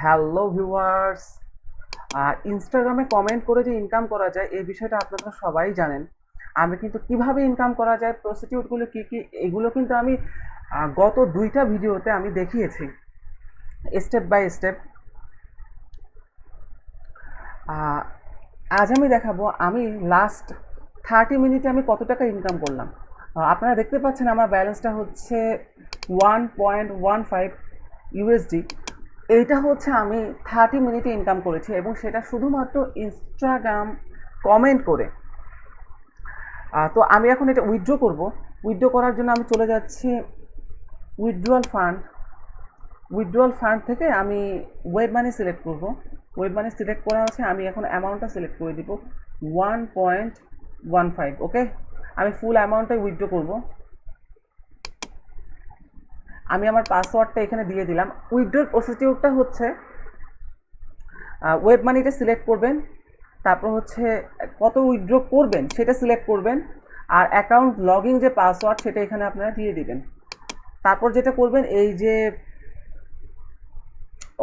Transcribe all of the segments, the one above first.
Hello viewers ইনস্টাগ্রামে comment করে যে ইনকাম করা যায়, এই বিষয়টা আপনারা সবাই জানেন। আমি কিন্তু কীভাবে ইনকাম করা যায় প্রসিডিউরগুলো কী কী, এগুলো কিন্তু আমি গত দুইটা ভিডিওতে আমি দেখিয়েছি। স্টেপ বাই স্টেপ আজ আমি দেখাবো, আমি লাস্ট থার্টি মিনিটে আমি কত টাকা ইনকাম করলাম। আপনারা দেখতে পাচ্ছেন আমার ব্যালেন্সটা হচ্ছে one point one five USD এইটা হচ্ছে আমি থার্টি মিনিটে ইনকাম করেছি এবং সেটা শুধুমাত্র ইনস্টাগ্রাম কমেন্ট করে। তো আমি এখন এটা উইথড্র করব। উইথড্র করার জন্য আমি চলে যাচ্ছি উইথড্রয়াল ফান্ড উইথড্রয়াল ফান্ড থেকে আমি ওয়েব মানি সিলেক্ট করব। ওয়েব মানি সিলেক্ট করা আছে আমি এখন অ্যামাউন্টটা সিলেক্ট করে দিব one point one five okay আমি ফুল অ্যামাউন্টটাই উইথড্র করব। আমি আমার পাসওয়ার্ডটা এখানে দিয়ে দিলাম। উইথড্রোর প্রসিডিউরটা হচ্ছে ওয়েব মানিটা সিলেক্ট করবেন, তারপর হচ্ছে কত উইথড্র করবেন সেটা সিলেক্ট করবেন, আর অ্যাকাউন্ট লগইন যে পাসওয়ার্ড সেটা এখানে আপনারা দিয়ে দিবেন। তারপর যেটা করবেন, এই যে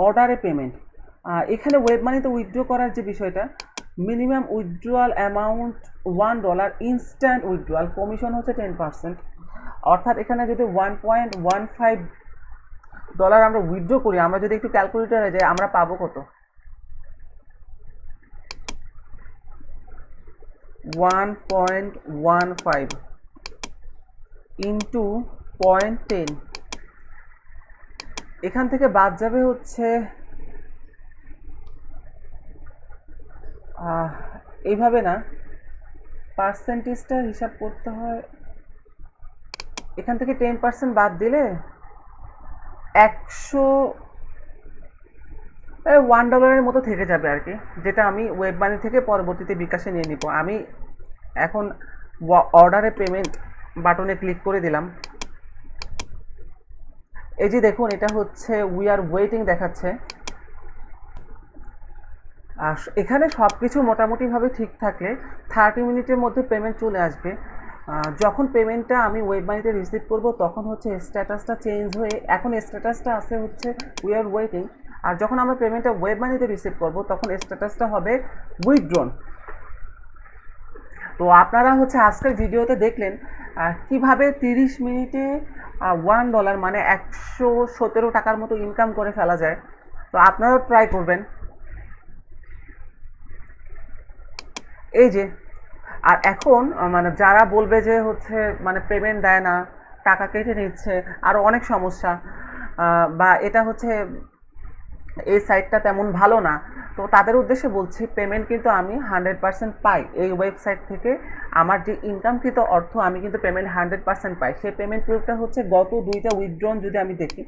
অর্ডারে পেমেন্ট এখানে ওয়েব মানিতে উইথড্র করার যে বিষয়টা minimum withdrawal amount one dollar instant withdrawal commission হচ্ছে টেন পার্সেন্ট অর্থাৎ এখানে যদি one point one five dollar আমরা উইথড্র করি, আমরা যদি একটু ক্যালকুলেটারে যাই, আমরা পাবো কত? One point one five into point ten এখান থেকে বাদ যাবে হচ্ছে এইভাবে না পার্সেন্টেজটা হিসাব করতে হয় এখান থেকে টেন পার্সেন্ট বাদ দিলে একশো ওয়ান ডলারের মতো থেকে যাবে আর কি, যেটা আমি ওয়েব মানি থেকে পরবর্তীতে বিকাশে নিয়ে নিব। আমি এখন অর্ডারে পেমেন্ট বাটনে ক্লিক করে দিলাম। এই যে দেখুন, এটা হচ্ছে উই আর ওয়েটিং দেখাচ্ছে। আর এখানে সব কিছু মোটামুটিভাবে ঠিক থাকলে থার্টি মিনিটের মধ্যে পেমেন্ট চলে আসবে। যখন পেমেন্টটা আমি ওয়েব মানিতে রিসিভ করব, তখন হচ্ছে স্ট্যাটাসটা চেঞ্জ হয়ে, এখন স্ট্যাটাসটা আছে হচ্ছে উই আর ওয়েটিং আর যখন আমরা পেমেন্টটা ওয়েব মানিতে রিসিভ করব, তখন স্ট্যাটাসটা হবে উইথড্রন তো আপনারা হচ্ছে আজকের ভিডিওতে দেখলেন কীভাবে তিরিশ মিনিটে ওয়ান ডলার মানে একশো সতেরো টাকার মতো ইনকাম করে ফেলা যায়, তো আপনারাও ট্রাই করবেন। এই যে আর এখন মানে যারা বলবে যে হচ্ছে মানে পেমেন্ট দেয় না, টাকা কেটে নিচ্ছে আরও অনেক সমস্যা বা এটা হচ্ছে এই সাইটটা তেমন ভালো না। তো তাদের উদ্দেশ্যে বলছি পেমেন্ট কিন্তু আমি হান্ড্রেড পার্সেন্ট পাই। এই ওয়েবসাইট থেকে আমার যে ইনকামকৃত অর্থ, আমি কিন্তু পেমেন্ট হান্ড্রেড পার্সেন্ট পাই। সেই পেমেন্ট প্রুফটা হচ্ছে গত দুইটা উইথড্রন যদি আমি দেখি,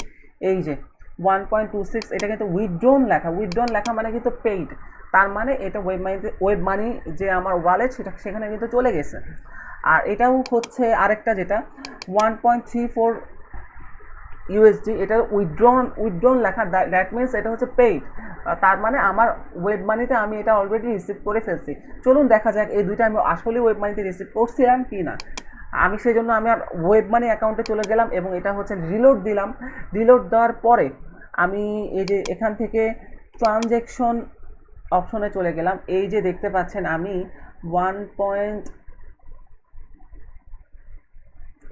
এই যে ওয়ান পয়েন্ট টু সিক্স এটা কিন্তু উইথড্রন লেখা। উইথড্রন লেখা মানে কিন্তু পেইড তার মানে এটা ওয়েব মানিতে ওয়েব মানি যে আমার ওয়ালেট সেটা সেখানে কিন্তু চলে গেছে। আর এটাও হচ্ছে আরেকটা যেটা one point three four USD এটা উইথড্রন উইথড্রন লেখা। দ্যাট মিনস এটা হচ্ছে পেইড তার মানে আমার ওয়েব মানিতে আমি এটা অলরেডি রিসিভ করে ফেলছি। চলুন দেখা যাক এই দুইটা আমি আসলে ওয়েব মানিতে রিসিভ করছিলাম কি না। আমি সেই জন্য আমি আর ওয়েব মানি অ্যাকাউন্টে চলে গেলাম এবং এটা হচ্ছে রিলোড দিলাম। রিলোড দেওয়ার পরে আমি এই যে এখান থেকে ট্রানজ্যাকশন অপশনে চলে গেলাম। এই যে দেখতে পাচ্ছেন আমি ওয়ান পয়েন্ট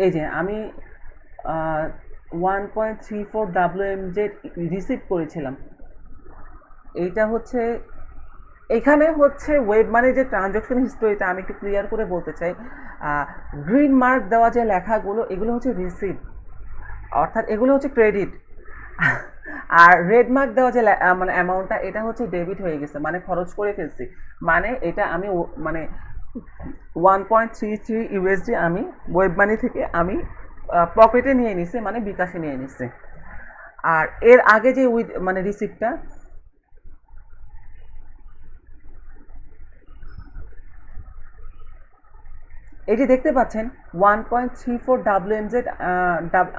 এই যে আমি one point three four W M Z receive করেছিলাম। এইটা হচ্ছে, এখানে হচ্ছে ওয়েব মানে যে ট্রানজাকশন হিস্টোরিটা আমি একটু ক্লিয়ার করে বলতে চাই গ্রিন মার্ক দেওয়া যে লেখাগুলো, এগুলো হচ্ছে রিসিভ অর্থাৎ এগুলো হচ্ছে ক্রেডিট আর রেড মার্ক দেওয়া যে মানে অ্যামাউন্টটা এটা হচ্ছে ডেবিট হয়ে গেছে মানে খরচ করে ফেলছি। মানে এটা আমি মানে one point three three USD আমি ওয়েব মানি থেকে আমি পকেটে নিয়ে নিছি মানে বিকাশে নিয়ে নিছি। আর এর আগে যে উইথ মানে রিসিপ্টটা এই যে দেখতে পাচ্ছেন one point three four W M Z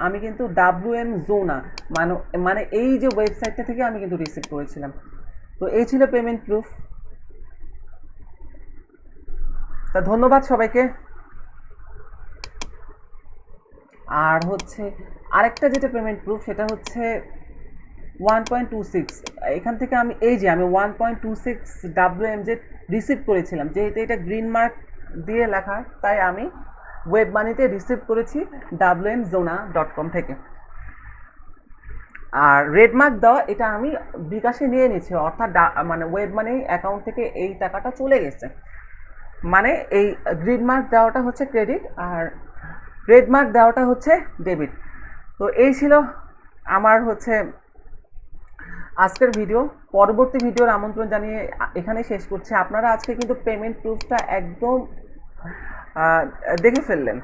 আমি কিন্তু ডাব্লিউ এম জোনা মানে মানে এই যে ওয়েবসাইটটা থেকে আমি কিন্তু রিসিভ করেছিলাম। তো এই ছিল পেমেন্ট প্রুফ তা ধন্যবাদ সবাইকে। আর হচ্ছে, আরেকটা যেটা পেমেন্ট প্রুফ সেটা হচ্ছে ওয়ান পয়েন্ট টু সিক্স এখান থেকে আমি, এই যে আমি one point two six W M Z receive করেছিলাম, যেহেতু এটা গ্রিন মার্ক দিয়ে লেখা, তাই আমি ওয়েব মানিতে রিসিভ করেছি W M zona dot com থেকে। আর রেডমার্ক দেওয়া, এটা আমি বিকাশে নিয়ে নিচ্ছি অর্থাৎ মানে ওয়েব মানি অ্যাকাউন্ট থেকে এই টাকাটা চলে গেছে। মানে এই গ্রিন মার্ক দেওয়াটা হচ্ছে ক্রেডিট আর রেড মার্ক দেওয়াটা হচ্ছে ডেবিট তো এই ছিল আমার হচ্ছে আজকের ভিডিও পরবর্তী ভিডিওর আমন্ত্রণ জানিয়ে এখানে শেষ করছি। আপনারা আজকে কিন্তু পেমেন্ট প্রুফটা একদম দেখে ফেললেন।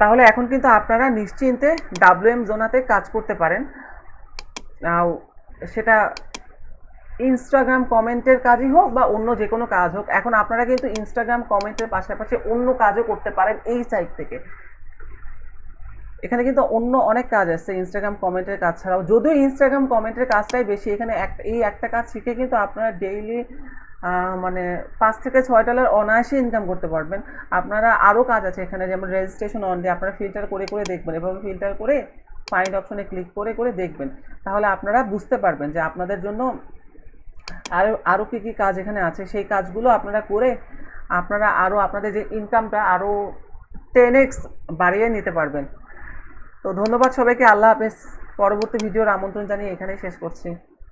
তাহলে এখন কিন্তু আপনারা নিশ্চিন্তে ডাব্লিউ এম জোনাতে কাজ করতে পারেন। সেটা ইনস্টাগ্রাম কমেন্টের কাজই হোক বা অন্য যে কোনো কাজ হোক, এখন আপনারা কিন্তু ইনস্টাগ্রাম কমেন্টের পাশাপাশি অন্য কাজও করতে পারেন এই সাইট থেকে। এখানে কিন্তু অন্য অনেক কাজ আছে ইনস্টাগ্রাম কমেন্টের কাজ ছাড়াও। যদিও ইনস্টাগ্রাম কমেন্টের কাজটাই বেশি, এখানে এক, এই একটা কাজ শিখে কিন্তু আপনারা ডেইলি মানে পাঁচ থেকে ছয় ডলার অনায়াসে ইনকাম করতে পারবেন। আপনারা আরও কাজ আছে এখানে, যেমন রেজিস্ট্রেশন অন দিয়ে আপনারা ফিল্টার করে করে দেখবেন। এভাবে ফিল্টার করে ফাইন্ড অপশনে ক্লিক করে করে দেখবেন। তাহলে আপনারা বুঝতে পারবেন যে আপনাদের জন্য আরও আরও কী কী কাজ এখানে আছে। সেই কাজগুলো আপনারা করে আপনারা আরও আপনাদের যে ইনকামটা আরও টেন এক্স বাড়িয়ে নিতে পারবেন। তো ধন্যবাদ সবাইকে আল্লাহ হাফেজ। পরবর্তী ভিডিওর আমন্ত্রণ জানিয়ে এখানেই শেষ করছি।